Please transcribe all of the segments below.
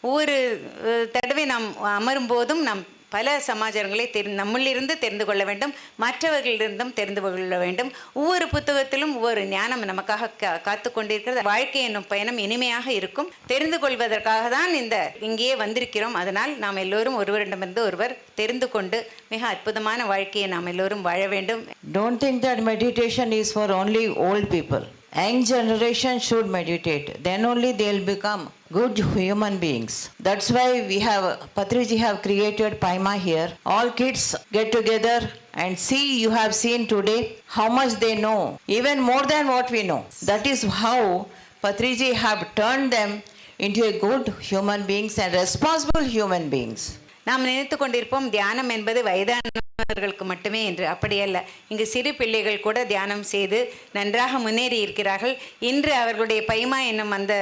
ஒவ்வொரு தடவை நாம் அமரும் போதும் நாம் பல சமாச்சாரங்களை தெரி நம்மளிருந்து தெரிந்து கொள்ள வேண்டும் மற்றவர்களிலிருந்தும் தெரிந்து கொள்ள வேண்டும். ஒவ்வொரு புத்தகத்திலும் ஒவ்வொரு ஞானம் நமக்காக கா காத்து கொண்டிருக்கிறது வாழ்க்கை என்னும் பயணம் இனிமையாக இருக்கும். தெரிந்து கொள்வதற்காக தான் இந்த இங்கேயே வந்திருக்கிறோம். அதனால் நாம் எல்லோரும் ஒருவரிடமிருந்து ஒருவர் தெரிந்து கொண்டு மிக அற்புதமான வாழ்க்கையை நாம் எல்லோரும் வாழ வேண்டும். Don't think that meditation is for only old people Young generation should meditate. Then only they'll become good human beings. That's why we have Patriji have created Paima here. All kids get together and see you have seen today how much they know, even more than what we know. That is how Patriji have turned them into a good human beings and responsible human beings. நாம் நினைத்து கொண்டிருப்போம் தியானம் என்பது வயதானவர்களுக்கு மட்டுமே என்று. அப்படியல்ல இங்கு சிறு பிள்ளைகள் கூட தியானம் செய்து நன்றாக முன்னேறி இருக்கிறார்கள் இன்று அவர்களுடைய பைமா என்னும் அந்த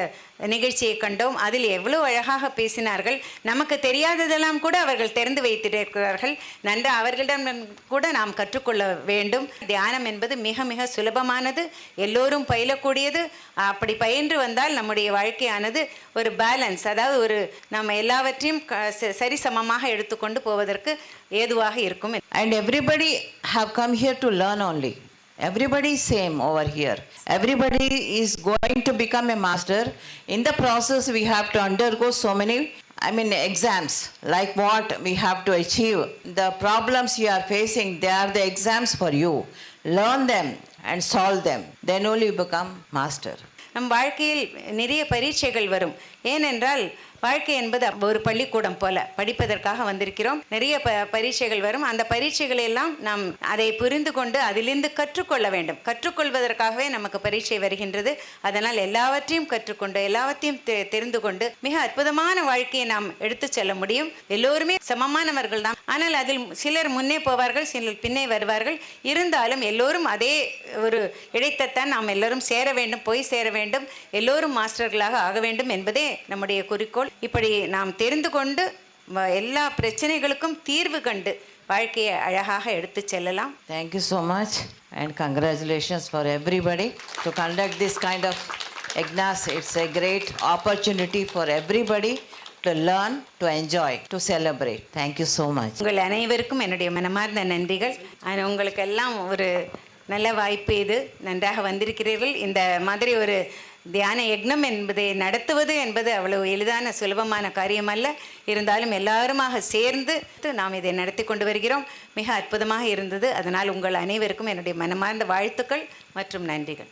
நிகழ்ச்சியை கண்டோம். அதில் எவ்வளோ அழகாக பேசினார்கள். நமக்கு தெரியாததெல்லாம் கூட அவர்கள் தெரிந்து வைத்திருக்கிறார்கள். நன்றா அவர்களிடம் கூட நாம் கற்றுக்கொள்ள வேண்டும். தியானம் என்பது மிக மிக சுலபமானது. எல்லோரும் பயிலக்கூடியது. அப்படி பயின்று வந்தால் நம்முடைய வாழ்க்கையானது ஒரு பேலன்ஸ் அதாவது ஒரு நம்ம எல்லாவற்றையும் க- சரிசமமாக எடுத்துக்கொண்டு போவதற்கு ஏதுவாக இருக்கும். And everybody have come here to learn only Everybody is same over here. Everybody is going to become a master. In the process, we have to undergo so many, I mean, exams, like what we have to achieve. The problems you are facing, they are the exams for you. Learn them and solve them. Then only you become master. நம் வாழ்க்கையில் நிறைய பரீட்சைகள் வரும். ஏனென்றால் வாழ்க்கை என்பது ஒரு பள்ளிக்கூடம் போல படிப்பதற்காக வந்திருக்கிறோம். நிறைய ப பரீட்சைகள் வரும். அந்த பரீட்சைகளை எல்லாம் நாம் அதை புரிந்து கொண்டு அதிலிருந்து கற்றுக்கொள்ள வேண்டும். கற்றுக்கொள்வதற்காகவே நமக்கு பரீட்சை வருகின்றது. அதனால் எல்லாவற்றையும் கற்றுக்கொண்டு எல்லாவற்றையும் தெ- தெரிந்து கொண்டு மிக அற்புதமான வாழ்க்கையை நாம் எடுத்து செல்ல முடியும். எல்லோருமே சமமானவர்கள் தான். ஆனால் அதில் சிலர் முன்னே போவார்கள் சிலர் பின்னே வருவார்கள். இருந்தாலும் எல்லோரும் அதே ஒரு இழைத்தத்தான் நாம் எல்லோரும் சேர வேண்டும் போய் சேர வேண்டும் எல்லோரும் மாஸ்டர்களாக ஆக வேண்டும் என்பதே நம்முடைய குறிக்கோள் இப்படி நாம் தெரிந்து கொண்டு எல்லா பிரச்சனைகளுக்கும் தீர்வு கண்டு வாழ்க்கையை அழகாக எடுத்துச் செல்லலாம் so much and congratulations for everybody to conduct this kind of Ignas. It's a great opportunity for everybody to learn, to enjoy, to celebrate. Thank you so much. உங்கள் அனைவருக்கும் என்னுடைய மனமார்ந்த நன்றிகள் உங்களுக்கு எல்லாம் ஒரு நல்ல வாய்ப்பு இது. நன்றாக வந்திருக்கிறீர்கள். இந்த மாதிரி ஒரு தியான யக்னம் என்பதை நடத்துவது என்பது அவ்வளவு எளிதான சுலபமான காரியம் அல்ல இருந்தாலும் எல்லாருமாக சேர்ந்து நாம் இதை நடத்தி கொண்டு வருகிறோம். மிக அற்புதமாக இருந்தது. அதனால் உங்கள் அனைவருக்கும் என்னுடைய மனமார்ந்த வாழ்த்துக்கள் மற்றும் நன்றிகள்.